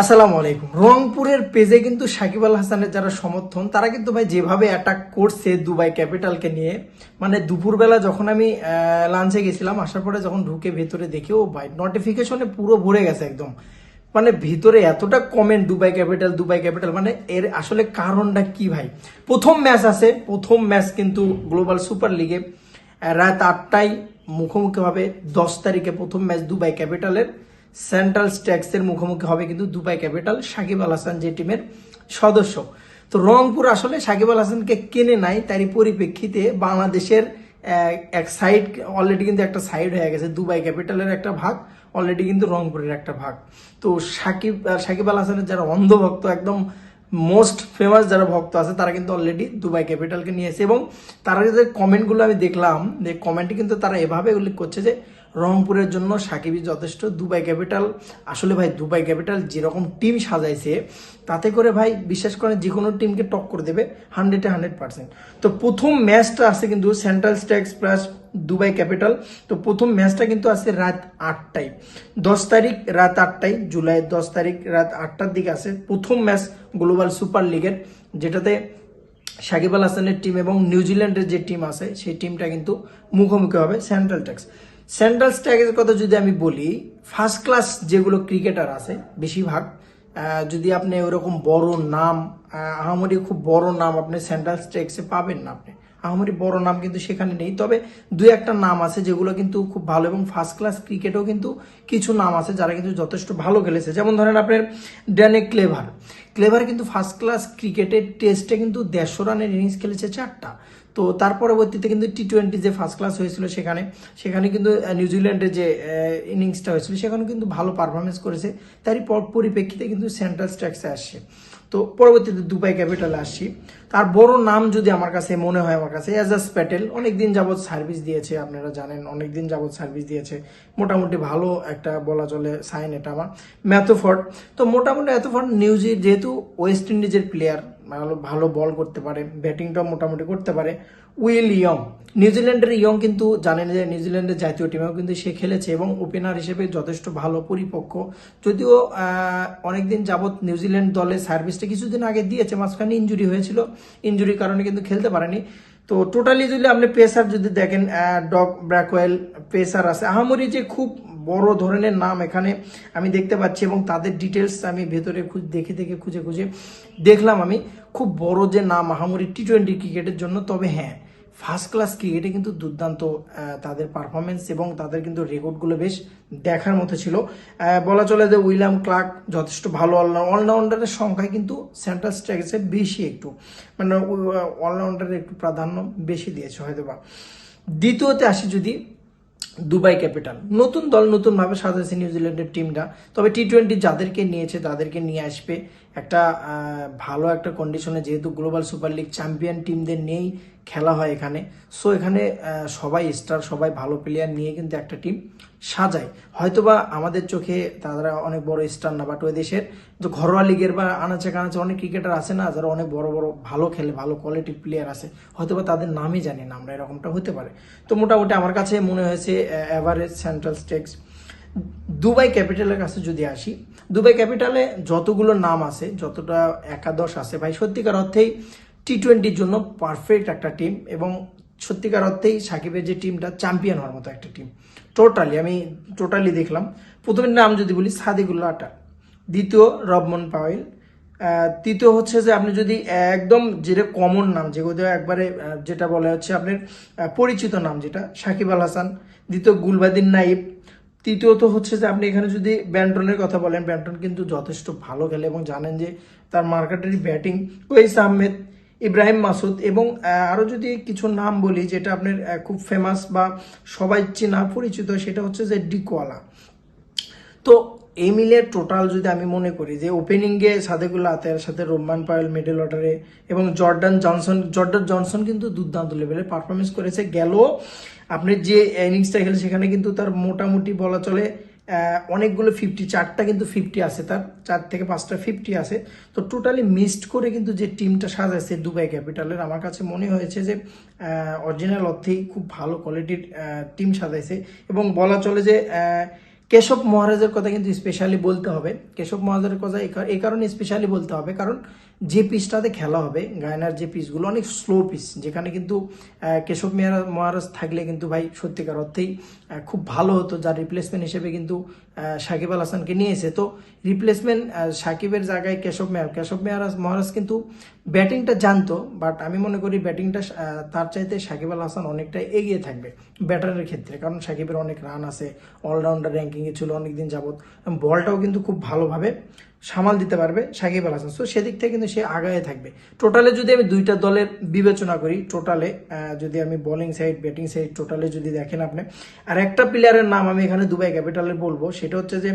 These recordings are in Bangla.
আসসালামু আলাইকুম। রংপুরের পেজে কিন্তু সাকিব আল হাসানের যারা সমর্থন, তারা কিন্তু ভাই যেভাবে অ্যাটাক করছে দুবাই ক্যাপিটালকে নিয়ে মানে দুপুরবেলা যখন আমি লাঞ্চে গেছিলাম, আসার পরে যখন ঢুকে ভেতরে দেখি, ও ভাই নোটিফিকেশনে পুরো ভরে গেছে একদম। মানে ভিতরে এতটা comment Dubai capital Dubai capital মানে এর আসলে কারণটা কি ভাই? প্রথম ম্যাচ আছে, প্রথম ম্যাচ কিন্তু গ্লোবাল সুপার লিগে রাত আটটায় মুখোমুখি হবে, দশ তারিখে প্রথম ম্যাচ দুবাই ক্যাপিটালের। সেন্ট্রাল স্ট্যাক্সের মুখোমুখি হবে কিন্তু দুবাই ক্যাপিটাল, সাকিব আল হাসান যে টিমের সদস্য। তো রংপুর আসলে সাকিব আল হাসানকে কেনে নাই, তারই পরিপ্রেক্ষিতে বাংলাদেশের এক সাইড অলরেডি কিন্তু একটা সাইড হয়ে গেছে, দুবাই ক্যাপিটালের একটা ভাগ অলরেডি কিন্তু রংপুরের একটা ভাগ। তো সাকিব সাকিব আল হাসানের যারা অন্ধভক্ত, একদম মোস্ট ফেমাস যারা ভক্ত আছে, তারা কিন্তু অলরেডি দুবাই ক্যাপিটালকে নিয়েছে এবং তারা যে কমেন্টগুলো আমি দেখলাম, যে কমেন্টে কিন্তু তারা এভাবে উল্লেখ করছে যে রংপুরের জন্য সাকিবই যথেষ্ট। Dubai capital. আসলে ভাই, দুবাই ক্যাপিটাল যেরকম টিম সাজাইছে, তাতে করে ভাই বিশ্বাস করেন যে কোনো টিমকে টক্কর দেবে হান্ড্রেডে হান্ড্রেড পার্সেন্ট। তো প্রথম ম্যাচটা আছে কিন্তু central stags plus Dubai capital. তো প্রথম ম্যাচটা কিন্তু আছে রাত আটটায়। দশ তারিখ রাত আটটায় জুলাইয়ের দশ তারিখ রাত আটটার দিকে আছে প্রথম ম্যাচ গ্লোবাল সুপার লিগের, যেটাতে সাকিব আল হাসানের টিম এবং নিউজিল্যান্ডের যে টিম আছে, সেই টিমটা কিন্তু মুখোমুখি হবে সেন্ট্রাল ট্যাক্স সেন্ট্রাল স্ট্যাক্সের কথা যদি আমি বলি ফার্স্ট ক্লাস যেগুলো ক্রিকেটার আছে, বেশিরভাগ যদি আপনি ওরকম বড় নাম আহামরি খুব বড় নাম আপনি সেন্ট্রাল স্ট্যাক্সে পাবেন না আপনি। আহামরি বড় নাম কিন্তু সেখানে নেই, তবে দু একটা নাম আছে যেগুলো কিন্তু খুব ভালো এবং ফার্স্ট ক্লাস ক্রিকেটেও কিন্তু কিছু নাম আছে যারা কিন্তু যথেষ্ট ভালো খেলেছে। যেমন ধরেন আপনার ড্যানে ক্লেভার ক্লেভার কিন্তু ফার্স্ট ক্লাস ক্রিকেটের টেস্টে কিন্তু দেড়শো রানের ইনিংস খেলেছে চারটা। তো তার পরবর্তীতে কিন্তু টি টোয়েন্টি যে ফার্স্ট ক্লাস হয়েছিল সেখানে সেখানে কিন্তু নিউজিল্যান্ডের যে ইনিংসটা হয়েছিল সেখানে কিন্তু ভালো পারফরমেন্স করেছে। তারই পর, পরিপ্রেক্ষিতে কিন্তু সেন্ট্রাল স্ট্যাক্সে আসছে। তো পরবর্তীতে দুবাই ক্যাপিটালে আসছি। তার বড় নাম যদি আমার কাছে মনে হয়, আমার কাছে এজাজ প্যাটেল অনেকদিন যাবৎ সার্ভিস দিয়েছে, আপনারা জানেন, অনেকদিন যাবৎ সার্ভিস দিয়েছে। মোটামুটি ভালো একটা বলা চলে সাইন এটা আমার ম্যাথোফর্ড তো মোটামুটি এতফর্ড নিউজি যেহেতু ওয়েস্ট ইন্ডিজের প্লেয়ার ভালো ভালো বল করতে পারে ব্যাটিংটাও মোটামুটি করতে পারে। উইল ইয়ং, নিউজিল্যান্ডের ইয়ং কিন্তু জানেন যে নিউজিল্যান্ডের জাতীয় টিমেও কিন্তু সে খেলেছে এবং ওপেনার হিসেবে যথেষ্ট ভালো পরিপক্ক। যদিও অনেকদিন যাবৎ নিউজিল্যান্ড দলে সার্ভিসটা কিছুদিন আগে দিয়েছে, মাঝখানে ইঞ্জুরি হয়েছিল। ইঞ্জুরির কারণে কিন্তু খেলতে পারেনি। তো টোটালি যদি আপনি পেসার যদি দেখেন ডগ ব্র্যাকওয়েল পেসার আছে। আহামরি যে খুব বড় ধরনের নাম এখানে আমি দেখতে পাচ্ছি এবং তাদের ডিটেলস আমি ভেতরে খুঁজ- দেখে দেখে খুঁজে খুঁজে দেখলাম আমি। খুব বড় যে নাম আহামরি টি টোয়েন্টি ক্রিকেটের জন্য, তবে হ্যাঁ ফার্স্ট ক্লাস ক্রিকেটে কিন্তু দুর্দান্ত তাদের পারফরমেন্স এবং তাদের কিন্তু রেকর্ডগুলো বেশ দেখার মতো ছিল। বলা চলে যে উইলিয়াম ক্লার্ক যথেষ্ট ভালো অলরাউন্ডারের সংখ্যায় কিন্তু সেন্ট্রাল স্ট্রাইক্সে বেশি একটু মানে অলরাউন্ডারের একটু প্রাধান্য বেশি দিয়েছে হয়তো বা দ্বিতীয়তে আসি যদি দুবাই ক্যাপিটাল। নতুন দল নতুনভাবে সাজাচ্ছে নিউজিল্যান্ডের টিমটা। তবে টি টোয়েন্টি যাদেরকে নিয়েছে, তাদেরকে নিয়ে আসবে একটা ভালো একটা কন্ডিশনে যেহেতু গ্লোবাল সুপার লিগ চ্যাম্পিয়ন টিমদের নিয়েই খেলা হয় এখানে। সো এখানে সবাই স্টার সবাই ভালো প্লেয়ার নিয়ে কিন্তু একটা টিম সাজায়। হয়তোবা আমাদের চোখে তারা অনেক বড় স্টার না বাট ওই দেশের যে ঘরোয়া লিগের বা আনাচে কানাচে অনেক ক্রিকেটার আছে না, যারা অনেক বড় বড়, ভালো খেলে, ভালো কোয়ালিটির প্লেয়ার আছে। হয়তোবা তাদের নামই জানি না, আমরা এরকমটা হতে পারে। তো মোটামুটি আমার কাছে মনে হয়েছে এভারেজ সেন্ট্রাল স্টেক্স দুবাই ক্যাপিটালের কাছে যদি আসি দুবাই ক্যাপিটালে যতগুলো নাম আছে, যতটা একাদশ আছে ভাই, সত্যিকার অর্থেই টি টোয়েন্টির জন্য পারফেক্ট একটা টিম এবং সত্যিকার অর্থেই সাকিবের যে টিমটা চ্যাম্পিয়ন হওয়ার মতো একটা টিম টোটালি আমি টোটালি দেখলাম। প্রথমের নাম যদি বলি, সাদিকুল্লাহ আটা দ্বিতীয় রবমন পাওয়েল। তৃতীয় হচ্ছে যে আপনি যদি একদম যেটা কমন নাম যেগুলো একবারে যেটা বলা হচ্ছে আপনার পরিচিত নাম যেটা, সাকিব আল হাসান, দ্বিতীয় গুলবাদিন নাইব, তৃতীয়ত হচ্ছে যে আপনি এখানে যদি ব্যান্টনের কথা বলেন, ব্যান্টন কিন্তু যথেষ্ট ভালো খেলে এবং জানেন যে তার মার্কেটারি ব্যাটিং, ওয়েস আহমেদ, ইব্রাহিম মাসুদ এবং আরও যদি কিছু নাম বলি যেটা আপনার খুব ফেমাস বা সবাই চেনা, পরিচিত, সেটা হচ্ছে যে ডিকোয়ালা তো এই মিলে টোটাল যদি আমি মনে করি যে ওপেনিংয়ে সাদেকুল্লা আতের সাথে রোমান পায়েল মিডল অর্ডারে এবং জর্ডান জনসন জর্ডান জনসন কিন্তু দুর্দান্ত লেভেলে পারফরমেন্স করেছে। গেল, আপনি যে ইনিংসটা খেলে সেখানে কিন্তু তার মোটামুটি বলা চলে অনেকগুলো ফিফটি চারটা কিন্তু ফিফটি আছে, তার চার থেকে পাঁচটা ফিফটি আছে। তো টোটালি মিসড করে কিন্তু যে টিমটা সাজাইছে দুবাই ক্যাপিটালের, আমার কাছে মনে হয়েছে যে অরিজিনাল অর্থেই খুব ভালো কোয়ালিটির টিম সাজাইছে। এবং বলা চলে যে কেশব মহারাজের কথা কিন্তু স্পেশালি বলতে হবে। কেশব মহারাজের কথা এই কারণে স্পেশালি বলতে হবে। কারণ যে পিচটাতে খেলা হবে, গায়নার যে পিচগুলো, অনেক স্লো পিচ যেখানে কিন্তু কেশব মেহারা- মহারাজ থাকলে কিন্তু ভাই সত্যিকার অর্থেই খুব ভালো হতো, যার রিপ্লেসমেন্ট হিসেবে কিন্তু সাকিব আল হাসানকে নিয়েছে তো রিপ্লেসমেন্ট সাকিবের জায়গায় কেশব মেহার কেশব মেহারাজ মহারাজ কিন্তু ব্যাটিংটা জানতো বাট আমি মনে করি ব্যাটিংটা তার চাইতে সাকিব আল হাসান অনেকটা এগিয়ে থাকবে ব্যাটারের ক্ষেত্রে। কারণ সাকিবের অনেক রান আছে অলরাউন্ডার র্যাঙ্কিংয়ে ছিল অনেকদিন যাবৎ বলটাও কিন্তু খুব ভালোভাবে সামাল দিতে পারবে সাকিব আল হাসান। তো সেদিক থেকে কিন্তু সে আগায় থাকবে। টোটালে যদি আমি দুইটা দলের বিবেচনা করি টোটালে যদি আমি বোলিং সাইড ব্যাটিং সাইড টোটালে যদি দেখেন আপনি, আর একটা প্লেয়ারের নাম আমি এখানে দুবাই ক্যাপিটালে বলব, সেটা হচ্ছে যে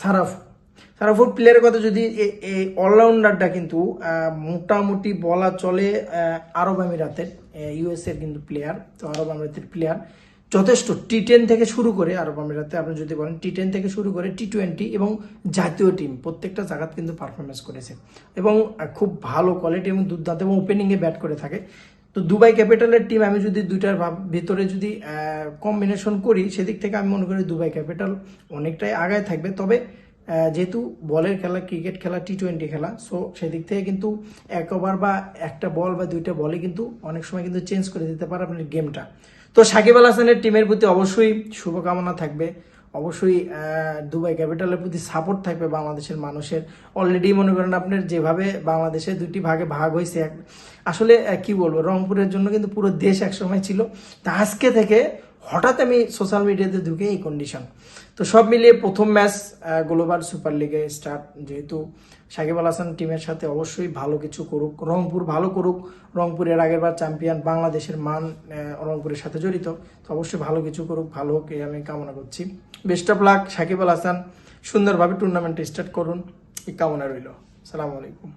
সারাফ। সারাফুর প্লেয়ারের কথা যদি এই অলরাউন্ডারটা কিন্তু মোটামুটি বলা চলে আরব আমিরাতের ইউএস এর কিন্তু প্লেয়ার তো আরব আমিরাতের প্লেয়ার যথেষ্ট টি টেন থেকে শুরু করে আরব আমিরাতে আপনি যদি বলেন টি টেন থেকে শুরু করে টি টোয়েন্টি এবং জাতীয় টিম প্রত্যেকটা জায়গাত কিন্তু পারফরমেন্স করেছে। এবং খুব ভালো কোয়ালিটি এবং দুর্দান্ত এবং ওপেনিংয়ে ব্যাট করে থাকে। তো দুবাই ক্যাপিটালের টিম আমি যদি দুইটার ভিতরে যদি কম্বিনেশন করি, সেদিক থেকে আমি মনে করি দুবাই ক্যাপিটাল অনেকটাই আগায় থাকবে। তবে যেহেতু বলের খেলা ক্রিকেট খেলা টি টোয়েন্টি খেলা সো সেদিক থেকে কিন্তু এক ওভার বা একটা বল বা দুইটা বলে কিন্তু অনেক সময় কিন্তু চেঞ্জ করে দিতে পারে আপনার গেমটা তো সাকিব আল হাসানের টিমের প্রতি অবশ্যই শুভকামনা থাকবে। অবশ্যই দুবাই ক্যাপিটালের প্রতি সাপোর্ট থাকবে বাংলাদেশের মানুষের। অলরেডি মনে করেন আপনার যেভাবে বাংলাদেশে দুটি ভাগে ভাগ হয়েছে আসলে কি বলব, রংপুরের জন্য কিন্তু পুরো দেশ একসময় ছিল। তা আজকে থেকে হঠাৎ আমি সোশ্যাল মিডিয়াতে ঢুকে এই কন্ডিশন তো সব মিলিয়ে প্রথম ম্যাচ গ্লোবাল সুপার লিগে স্টার্ট যেহেতু সাকিব আল হাসান টিমের সাথে অবশ্যই ভালো কিছু করুক, রংপুর ভালো করুক। রংপুরের আগের বার চ্যাম্পিয়ন বাংলাদেশের মান রংপুরের সাথে জড়িত। তো অবশ্যই ভালো কিছু করুক, ভালো হোক আমি কামনা করছি। Best of luck Shakib Al Hasan. সুন্দরভাবে টুর্নামেন্ট স্টার্ট করুন। এই কামনা রইল। সালামু আলাইকুম।